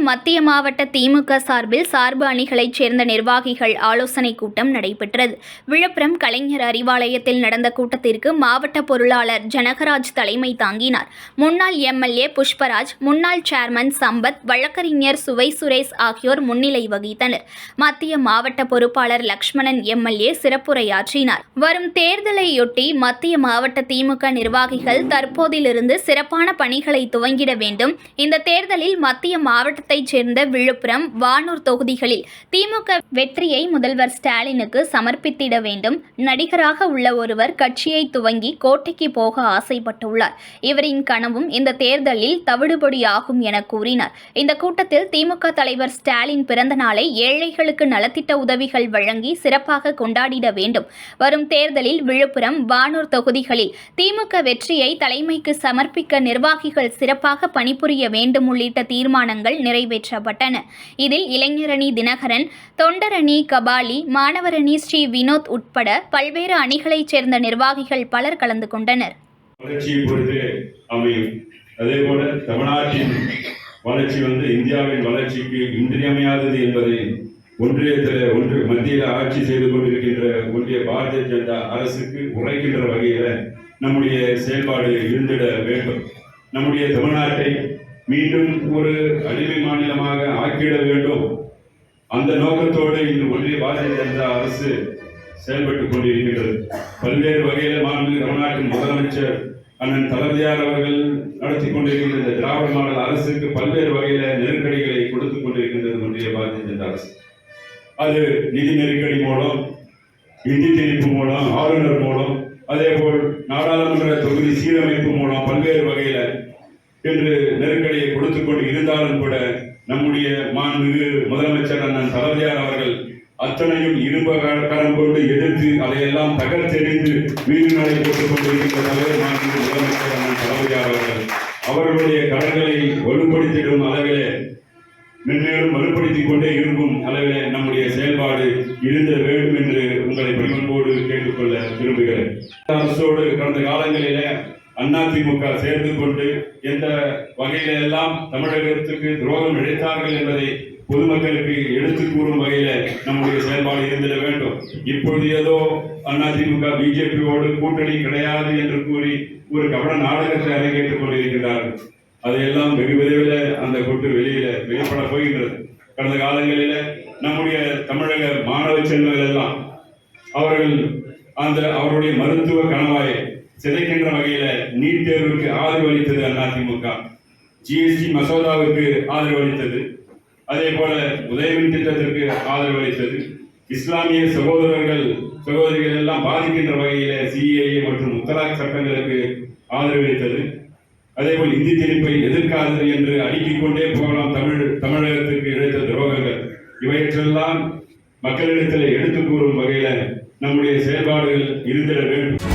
மத்திய மாவட்ட திமுக சார்பில் சார்பு அணிகளைச் சேர்ந்த நிர்வாகிகள் ஆலோசனைக் கூட்டம் நடைபெற்றது. விழுப்புரம் கலைஞர் அறிவாலயத்தில் நடந்த கூட்டத்திற்கு மாவட்ட பொருளாளர் ஜனகராஜ் தலைமை தாங்கினார். முன்னாள் எம்எல்ஏ புஷ்பராஜ் முன்னாள் சேர்மன் சம்பத் வழக்கறிஞர் சுவை சுரேஷ் ஆகியோர் முன்னிலை வகித்தனர். மத்திய மாவட்ட பொறுப்பாளர் லக்ஷ்மணன் எம்எல்ஏ சிறப்புரையாற்றினார். வரும் தேர்தலையொட்டி மத்திய மாவட்ட திமுக நிர்வாகிகள் தற்போதிலிருந்து சிறப்பான பணிகளை துவங்கிட வேண்டும். இந்த தேர்தலில் மத்திய மாவட்ட மாவட்டத்தைச் சேர்ந்த விழுப்புரம் வானூர் தொகுதிகளில் திமுக வெற்றியை முதல்வர் ஸ்டாலினுக்கு சமர்ப்பித்திட வேண்டும். நடிகராக உள்ள ஒருவர் கட்சியை துவங்கி கோட்டைக்கு போக ஆசைப்பட்டுள்ளார். இவரின் கனவும் இந்த தேர்தலில் தவிடுபடியாகும் என கூறினார். இந்த கூட்டத்தில் திமுக தலைவர் ஸ்டாலின் பிறந்த நாளை ஏழைகளுக்கு நலத்திட்ட உதவிகள் வழங்கி சிறப்பாக கொண்டாடிட வேண்டும். வரும் தேர்தலில் விழுப்புரம் வானூர் தொகுதிகளில் திமுக வெற்றியை தலைமைக்கு சமர்ப்பிக்க நிர்வாகிகள் சிறப்பாக பணிபுரிய வேண்டும் உள்ளிட்ட தீர்மானங்கள் நிறைவேற்றப்பட்டன. இதில் இளைஞரணி தினகரன் தொண்டரணி கபாலி மாணவரணி ஸ்ரீ வினோத் உட்பட பல்வேறு அணிகளைச் சேர்ந்த நிர்வாகிகள் பலர் கலந்து கொண்டனர். வளர்ச்சியை அதே போல தமிழ்நாட்டின் வளர்ச்சி வந்து இந்தியாவின் வளர்ச்சிக்கு இன்றியமையாதது என்பதை ஒன்றியத்தில் ஒன்று மத்தியில் ஆட்சி செய்து கொண்டிருக்கின்ற ஒன்றிய பாரதிய ஜனதா அரசுக்கு உரைக்கின்ற வகையில் நம்முடைய செயல்பாடு இருந்திட வேண்டும். நம்முடைய தமிழ்நாட்டை மீண்டும் ஒரு அடிமை மாநிலமாக ஆக்கிட வேண்டும். அந்த நோக்கத்தோடு இன்று ஒன்றிய பாரதிய ஜனதா அரசு செயல்பட்டுக் கொண்டிருக்கின்றது. பல்வேறு வகையில் மாண்புமிகு தமிழ்நாட்டின் முதலமைச்சர் அண்ணன் தளபதியார் அவர்கள் நடத்தி கொண்டிருக்கின்ற இந்த திராவிட மாடல் அரசுக்கு பல்வேறு வகையில நெருக்கடிகளை கொடுத்துக் கொண்டிருக்கின்றது ஒன்றிய பாரதிய ஜனதா அரசு. அது நிதி நெருக்கடி மூலம் நிதி திணிப்பு மூலம் ஆளுநர் மூலம் அதே போல் நாடாளுமன்ற தொகுதி சீரமைப்பு மூலம் பல்வேறு வகையில என்று நெருக்கடியை கொடுத்துக் கொண்டு இருந்தாலும் கூட நம்முடைய மாண்புமிகு முதலமைச்சர் அண்ணன் தளபதியார் அவர்கள் அத்தனையும் இரும்ப கரம் கொண்டு எதிர்த்து அதையெல்லாம் தகர்த்தெறிந்து வீடு நடை போட்டுக் கொண்டிருக்கின்ற தலைவர் மாண்புமிகு முதலமைச்சர் அண்ணன் தளபதியார் அவர்கள். அவர்களுடைய கடன்களை வலுப்படுத்திடும் அளவிலே மென்மேலும் வலுப்படுத்திக் கொண்டே இருக்கும் அளவிலே நம்முடைய செயல்பாடு இருந்த வேண்டும் என்று உங்களை பணிவன்போடு கேட்டுக்கொள்ள விரும்புகிறேன். அரசோடு கடந்த காலங்களிலே அதிமுக சேர்ந்து கொண்டு எந்த வகையில எல்லாம் தமிழகத்துக்கு துரோகம் இழைத்தார்கள் என்பதை பொதுமக்களுக்கு எடுத்து கூறும் வகையில நம்முடைய செயல்பாடு இருந்திட வேண்டும். இப்பொழுது ஏதோ அதிமுக பிஜேபியோடு கூட்டணி கிடையாது என்று கூறி ஒரு கவன நாடகத்தை அரங்கேற்றுக் கொண்டிருக்கிறார்கள். அதையெல்லாம் வெகு விரைவில் அந்த கூட்டு வெளியில வெளிப்பட போகின்றது. கடந்த காலங்களில நம்முடைய தமிழக மாணவ செல்வங்கள் எல்லாம் அவர்கள் அந்த அவருடைய மருத்துவ கணவாயை சிதைக்கின்ற வகையில நீட் தேர்வுக்கு ஆதரவு அளித்தது அதிமுக. ஜிஎஸ்டி மசோதாவுக்கு ஆதரவு அளித்தது. அதே போல உதயமின் திட்டத்திற்கு ஆதரவு அளித்தது. இஸ்லாமிய சகோதரர்கள் சகோதரிகள் எல்லாம் பாதிக்கின்ற வகையில சிஏஏ மற்றும் முத்தலாக் சட்டங்களுக்கு ஆதரவு அளித்தது. அதேபோல் இந்தி திணிப்பை எதிர்க்காதது என்று அடுக்கிக் கொண்டே போகலாம் தமிழ் தமிழகத்திற்கு இழைத்த துரோகங்கள். இவற்றெல்லாம் மக்களிடத்தில் எடுத்து கூறும் வகையில நம்முடைய செயல்பாடுகள் இருந்திட வேண்டும்.